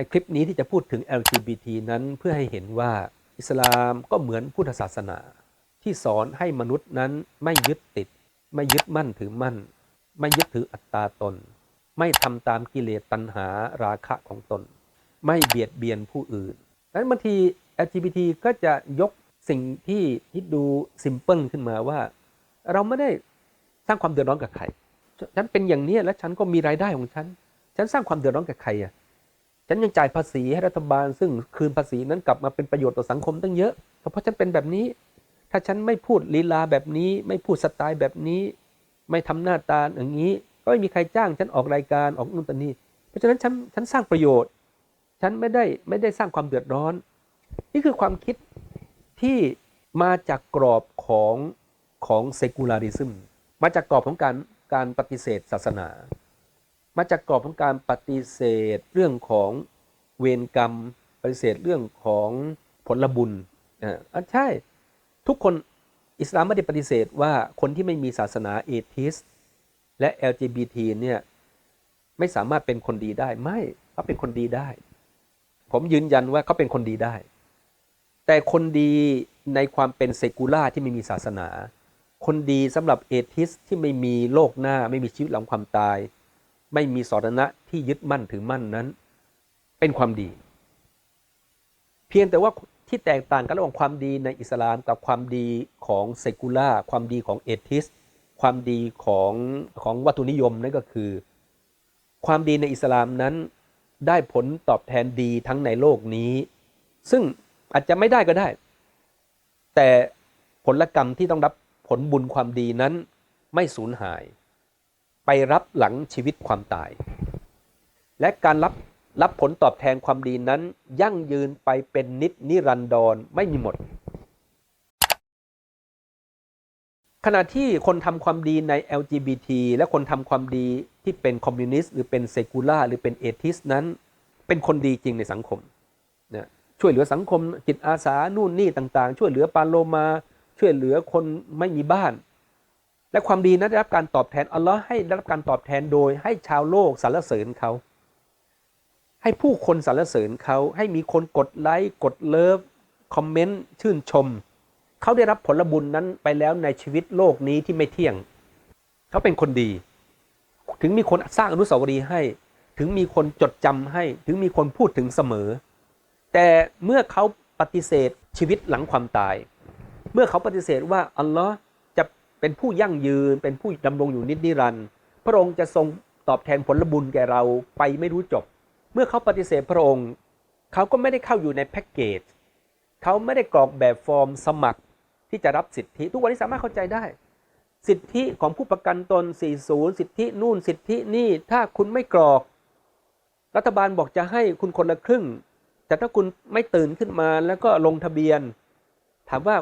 ในคลิปนี้ที่จะพูดถึง LGBT นั้นเพื่อให้เห็นว่าอิสลามก็เหมือนพุทธศาสนา ที่สอนให้มนุษย์นั้นไม่ยึดติด ไม่ยึดมั่นถือมั่น ไม่ยึดถืออัตตาตน ไม่ทำตามกิเลสตัณหาราคะของตน ไม่เบียดเบียนผู้อื่นดังนั้นบางที LGBT ก็จะยกสิ่งที่ที่ดูซิมเพิลขึ้นมาว่า เราไม่ได้สร้างความเดือดร้อนกับใคร ฉันเป็นอย่างนี้แล้วฉันก็มีรายได้ของฉัน ฉันสร้างความเดือดร้อนกับใครอะ ฉันยังจ่ายภาษีให้รัฐบาล ซึ่งคืนภาษีนั้นกลับมาเป็นประโยชน์ต่อสังคมตั้งเยอะเพราะฉันเป็นแบบนี้ ถ้าฉันไม่พูดลีลาแบบนี้ ไม่พูดสไตล์แบบนี้ ไม่ทำหน้าตาอย่างนี้ ก็ไม่มีใครจ้างฉันออกรายการออกนู่นตนี้เพราะฉะนั้นฉันฉันสร้างประโยชน์ ฉันไม่ได้ไม่ได้สร้างความเดือดร้อน นี่คือความคิดที่มาจากกรอบของของ secularism มาจากกรอบของการการปฏิเสธศาสนา มาจากกรอบของการปฏิเสธเรื่องของเวรกรรม ปฏิเสธเรื่องของผลบุญอ่าใช่ ทุกคนอิสลามไม่ได้ปฏิเสธว่าคนที่ไม่มีศาสนาเอทิส และ LGBT เนี่ยไม่สามารถเป็นคนดีได้ไม่เขาเป็นคนดีได้ ผมยืนยันว่าเขาเป็นคนดีได้ แต่คนดีในความเป็นเซกูล่าที่ไม่มีศาสนา คนดีสำหรับเอทิสที่ไม่มีโลกหน้าไม่มีชีวิตหลังความตาย ไม่มีสรณะที่ยึดมั่นถือมั่นนั้น เป็นความดี เพียงแต่ว่าที่แตกต่างกันระหว่างความดีในอิสลามกับความดีของเซกูล่าความดีของเอทิส ความดีของของวัตถุนิยมนั่นก็คือ ความดีในอิสลามนั้นได้ผลตอบแทนดีทั้งในโลกนี้ ซึ่งอาจจะไม่ได้ก็ได้ แต่ผลกรรมที่ต้องรับผลบุญความดีนั้นไม่สูญหาย ไปรับหลังชีวิตความตาย และการรับรับผลตอบแทนความดีนั้น ยั่งยืนไปเป็นนิจนิรันดรไม่มีหมด ขณะที่คนทำความดีใน LGBT และคนทำความดีที่เป็นคอมมิวนิสต์หรือเป็นเซกูล่าหรือเป็นเอทิสนั้น เป็นคนดีจริงในสังคมนะช่วยเหลือสังคมจิตอาสานู่นนี่ต่างๆ ช่วยเหลือปาโลมา ช่วยเหลือคนไม่มีบ้าน และความดีนั้นได้รับการตอบแทนอัลลอฮ์ให้ได้รับการตอบแทนโดยให้ชาวโลกสรรเสริญเขา ให้ผู้คนสรรเสริญเขา ให้มีคนกดไลค์กดเลิฟคอมเมนต์ชื่นชม เขาได้รับผลบุญนั้นไปแล้วในชีวิตโลกนี้ที่ไม่เที่ยง เขาเป็นคนดี ถึงมีคนสร้างอนุสาวรีย์ให้ ถึงมีคนจดจำให้ ถึงมีคนพูดถึงเสมอ แต่เมื่อเขาปฏิเสธชีวิตหลังความตาย เมื่อเขาปฏิเสธว่าอัลลอฮ์ เป็นผู้ยั่งยืน เป็นผู้ดำรงอยู่นิจนิรันดร์พระองค์จะทรงตอบแทนผลบุญแก่เราไปไม่รู้จบ เมื่อเขาปฏิเสธพระองค์ เขาก็ไม่ได้เข้าอยู่ในแพ็กเกจเขาไม่ได้กรอกแบบฟอร์มสมัครที่จะรับสิทธิ ทุกวันนี้สามารถเข้าใจได้ สิทธิของผู้ประกันตน 40 สิทธินู่นสิทธินี่ถ้าคุณไม่กรอก รัฐบาลบอกจะให้คุณคนละครึ่ง แต่ถ้าคุณไม่ตื่นขึ้นมาแล้วก็ลงทะเบียน ถามว่า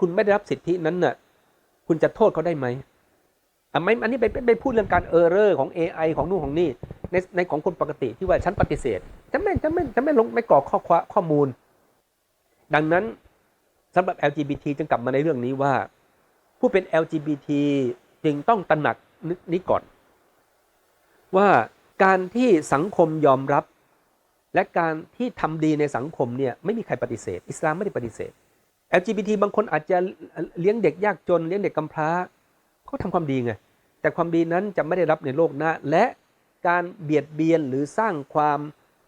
คุณไม่ได้รับสิทธินั้นน่ะ คุณจะโทษเขาได้ไหมอะไม่อันนี้ไปไปพูดเรื่องการเออร์เรอร์ของ AI ของนู่นของนี่ในในของคนปกติที่ว่าฉันปฏิเสธฉันไม่ฉันไม่ฉันไม่ลงไม่กรอกข้อความข้อมูล ดังนั้นสำหรับ LGBT จึงกลับมาในเรื่องนี้ว่า ผู้เป็น LGBT จึงต้องตระหนักนึกนี้ก่อน ว่าการที่สังคมยอมรับ และการที่ทำดีในสังคมเนี่ยไม่มีใครปฏิเสธ อิสลามไม่ได้ปฏิเสธ LGBT บางคนอาจจะเลี้ยงเด็กยากจน เลี้ยงเด็กกำพร้าเขาทำความดีไง แต่ความดีนั้นจะไม่ได้รับในโลกหน้า และการเบียดเบียนหรือสร้างความ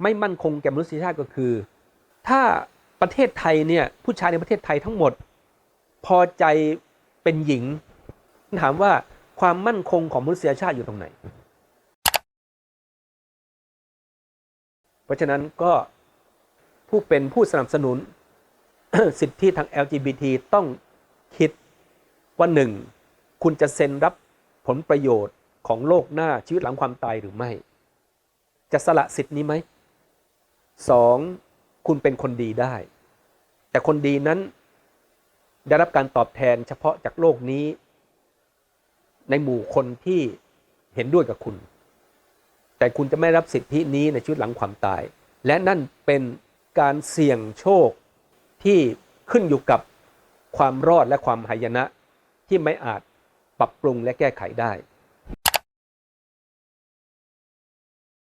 ไม่มั่นคงแก่มนุษยชาติก็คือ ถ้าประเทศไทยเนี่ยผู้ชายในประเทศไทยทั้งหมด พอใจเป็นหญิง ถามว่าความมั่นคงของมนุษยชาติอยู่ตรงไหน เพราะฉะนั้นก็ผู้เป็นผู้สนับสนุน สิทธิทาง LGBT ต้องคิดว่าหนึ่งคุณจะเซ็นรับผลประโยชน์ของโลกหน้าชีวิตหลังความตายหรือไม่ จะสละสิทธินี้ไหมสองคุณเป็นคนดีได้ แต่คนดีนั้นได้รับการตอบแทนเฉพาะจากโลกนี้ ในหมู่คนที่เห็นด้วยกับคุณ แต่คุณจะไม่รับสิทธินี้ในชีวิตหลังความตาย และนั่นเป็นการเสี่ยงโชค ที่ขึ้นอยู่กับความรอดและความหายนะที่ไม่อาจปรับปรุงและแก้ไขได้